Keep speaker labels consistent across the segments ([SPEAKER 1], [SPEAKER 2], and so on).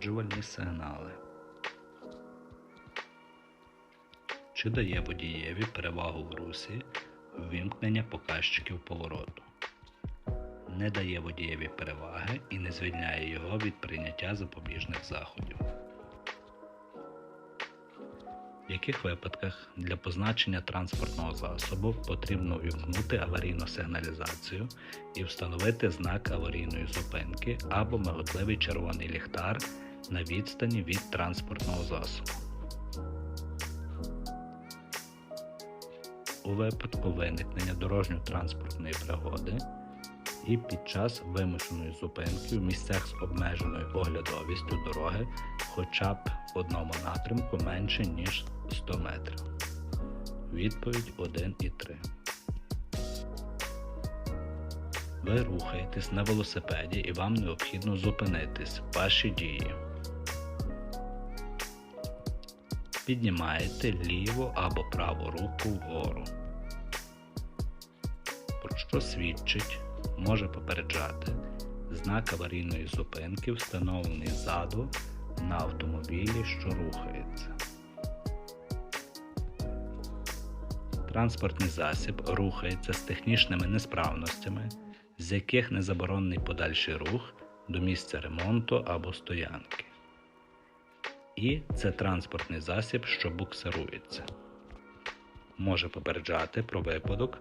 [SPEAKER 1] попереджувальні сигнали. Чи дає водієві перевагу в русі ввімкнення показчиків повороту? Не дає водієві переваги і не звільняє його від прийняття запобіжних заходів. В яких випадках для позначення транспортного засобу потрібно увімкнути аварійну сигналізацію і встановити знак аварійної зупинки або миготливий червоний ліхтар на відстані від транспортного засобу. У випадку виникнення дорожньо-транспортної пригоди і під час вимушеної зупинки в місцях з обмеженою оглядовістю дороги хоча б в одному напрямку менше ніж 100 метрів. Відповідь 1 і 3. Ви рухаєтесь на велосипеді і вам необхідно зупинитись. Ваші дії. Піднімаєте ліву або праву руку вгору. Про що свідчить, може попереджати знак аварійної зупинки, встановлений ззаду на автомобілі, що рухається. Транспортний засіб рухається з технічними несправностями, з яких не заборонений подальший рух до місця ремонту або стоянки. І це транспортний засіб, що буксирується. Може попереджати про випадок,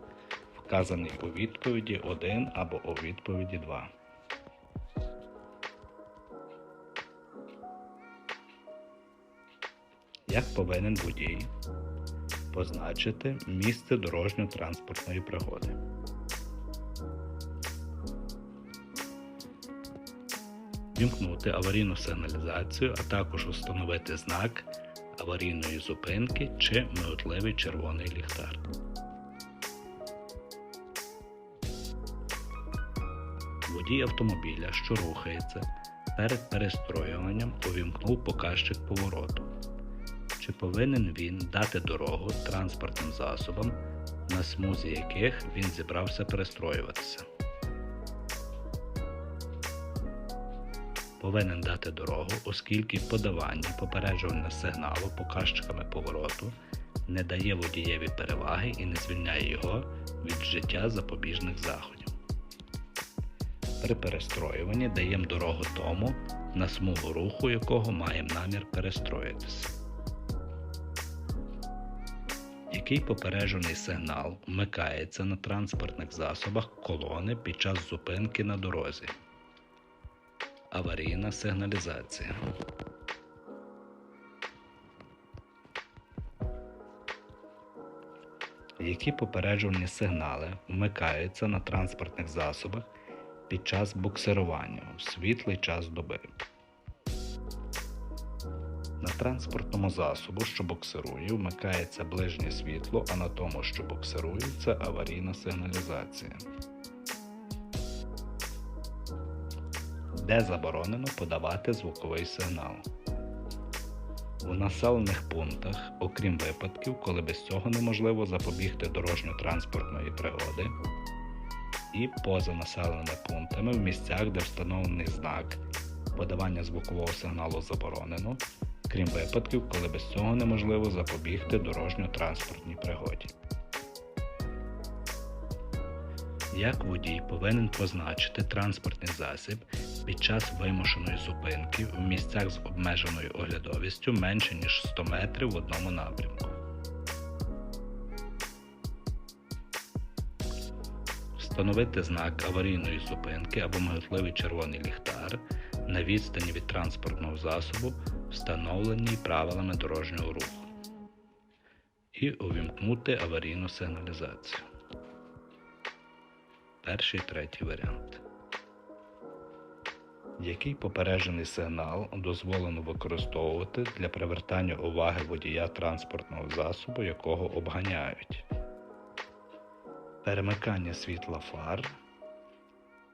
[SPEAKER 1] вказаний у відповіді 1 або у відповіді 2. Як повинен водій позначити місце дорожньо-транспортної пригоди? Вімкнути аварійну сигналізацію, а також встановити знак аварійної зупинки чи миготливий червоний ліхтар. Водій автомобіля, що рухається, перед перестроюванням увімкнув показчик повороту. Чи повинен він дати дорогу транспортним засобам, на смузі яких він зібрався перестроюватися? Повинен дати дорогу, оскільки подавання попереджувального сигналу показчиками повороту не дає водієві переваги і не звільняє його від вжиття запобіжних заходів. При перестроюванні даємо дорогу тому, на смугу руху якого маємо намір перестроїтися. Який попереджений сигнал вмикається на транспортних засобах колони під час зупинки на дорозі? Аварійна сигналізація. Які попереджувальні сигнали вмикаються на транспортних засобах під час буксирування у світлий час доби? На транспортному засобу, що буксирує, вмикається ближнє світло, а на тому, що буксирується аварійна сигналізація. Де заборонено подавати звуковий сигнал. У населених пунктах, окрім випадків, коли без цього неможливо запобігти дорожньо-транспортної пригоди, і поза населеними пунктами в місцях, де встановлений знак подавання звукового сигналу заборонено, крім випадків, коли без цього неможливо запобігти дорожньо-транспортній пригоді. Як водій повинен позначити транспортний засіб під час вимушеної зупинки в місцях з обмеженою оглядовістю менше ніж 100 метрів в одному напрямку? Встановити знак аварійної зупинки або миготливий червоний ліхтар на відстані від транспортного засобу, встановленій правилами дорожнього руху, і увімкнути аварійну сигналізацію. Перший і третій варіант. Який попереджений сигнал дозволено використовувати для привертання уваги водія транспортного засобу, якого обганяють? Перемикання світла фар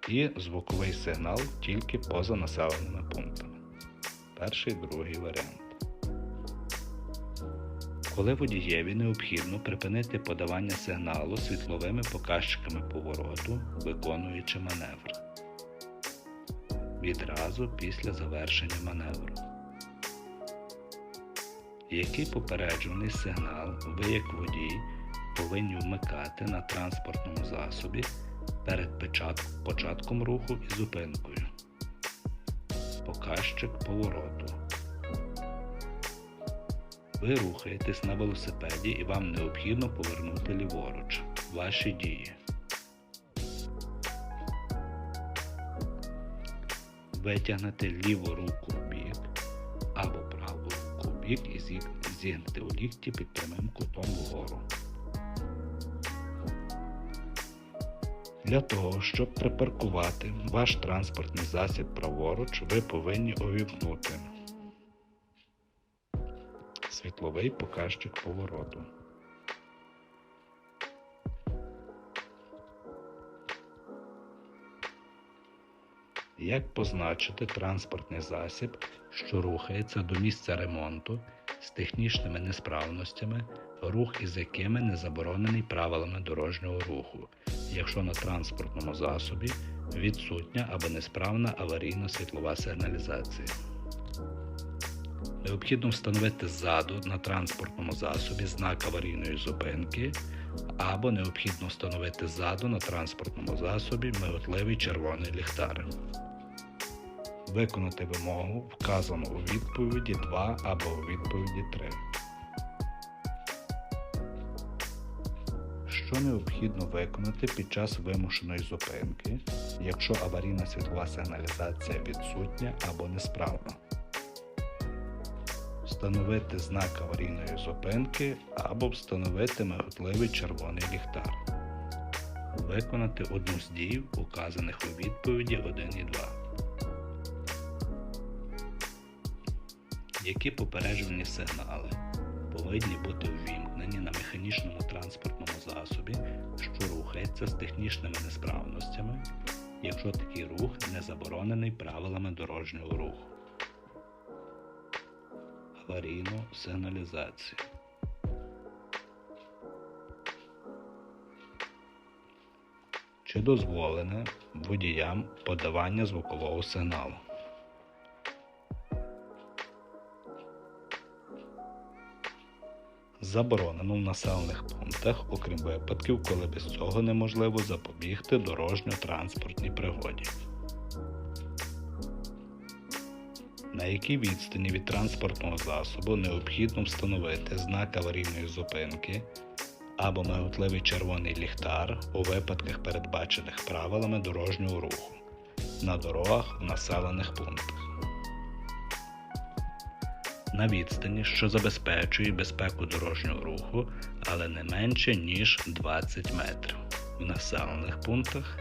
[SPEAKER 1] і звуковий сигнал тільки поза населеними пунктами. Перший другий варіант. Коли водієві необхідно припинити подавання сигналу світловими показчиками повороту, виконуючи маневр. Відразу після завершення маневру. Який попереджувальний сигнал ви як водій повинні вмикати на транспортному засобі перед початком руху і зупинкою? Показчик повороту. Ви рухаєтесь на велосипеді і вам необхідно повернути ліворуч. Ваші дії. Витягнете ліву руку в бік або праву руку в бік і зігнете у лікті під прямим кутом вгору. Для того, щоб припаркувати ваш транспортний засіб праворуч, ви повинні увімкнути світловий показчик повороту. Як позначити транспортний засіб, що рухається до місця ремонту з технічними несправностями, рух із якими не заборонений правилами дорожнього руху, якщо на транспортному засобі відсутня або несправна аварійна світлова сигналізація. Необхідно встановити ззаду на транспортному засобі знак аварійної зупинки або необхідно встановити ззаду на транспортному засобі миготливий червоний ліхтар. Виконати вимогу вказано у відповіді 2 або у відповіді 3. Що необхідно виконати під час вимушеної зупинки, якщо аварійна світлова сигналізація відсутня або несправна? Встановити знак аварійної зупинки або встановити миготливий червоний ліхтар. Виконати одну з дій, указаних у відповіді 1 і 2. Які попереджувальні сигнали повинні бути ввімкнені на механічному транспортному засобі, що рухається з технічними несправностями, якщо такий рух не заборонений правилами дорожнього руху. Аварійну сигналізацію. Чи дозволене водіям подавання звукового сигналу? Заборонено в населених пунктах, окрім випадків, коли без цього неможливо запобігти дорожньо-транспортній пригоді. На якій відстані від транспортного засобу необхідно встановити знак аварійної зупинки або миготливий червоний ліхтар у випадках, передбачених правилами дорожнього руху на дорогах в населених пунктах. На відстані, що забезпечує безпеку дорожнього руху, але не менше ніж 20 метрів. В населених пунктах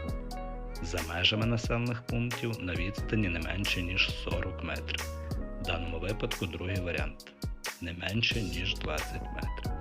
[SPEAKER 1] за межами населених пунктів на відстані не менше ніж 40 метрів. В даному випадку другий варіант не менше ніж 20 метрів.